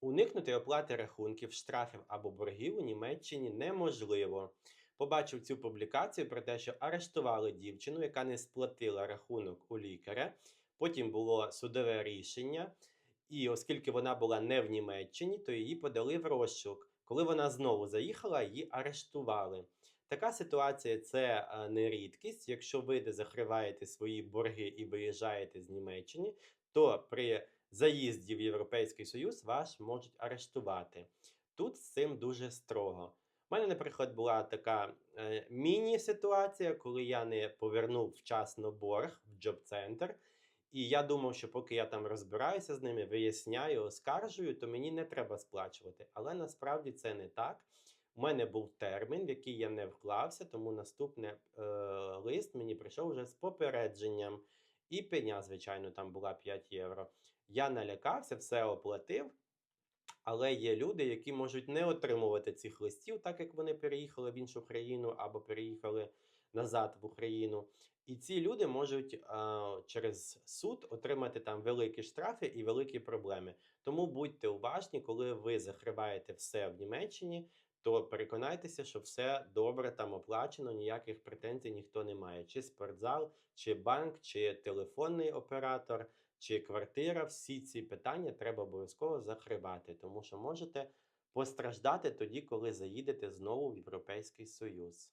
Уникнути оплати рахунків, штрафів або боргів у Німеччині неможливо. Побачив цю публікацію про те, що арештували дівчину, яка не сплатила рахунок у лікаря. Потім було судове рішення, і оскільки вона була не в Німеччині, то її подали в розшук. Коли вона знову заїхала, її арештували. Така ситуація це е, не рідкість. Якщо ви закриваєте свої борги і виїжджаєте з Німеччини, то при заїзді в Європейський Союз вас можуть арештувати. Тут з цим дуже строго. У мене, наприклад, була така е, міні-ситуація, коли я не повернув вчасно борг в джоб-центр. І я думав, що поки я там розбираюся з ними, виясняю, оскаржую, то мені не треба сплачувати. Але насправді це не так. У мене був термін, в який я не вклався, тому наступний е, лист мені прийшов вже з попередженням. І пеня, звичайно, там була 5 євро. Я налякався, все оплатив. Але є люди, які можуть не отримувати цих листів, так як вони переїхали в іншу країну або переїхали назад в Україну. І ці люди можуть е, через суд отримати там великі штрафи і великі проблеми. Тому будьте уважні, коли ви закриваєте все в Німеччині, то переконайтеся, що все добре там оплачено, ніяких претензій ніхто не має. Чи спортзал, чи банк, чи телефонний оператор, чи квартира. Всі ці питання треба обов'язково закривати, тому що можете постраждати тоді, коли заїдете знову в Європейський Союз.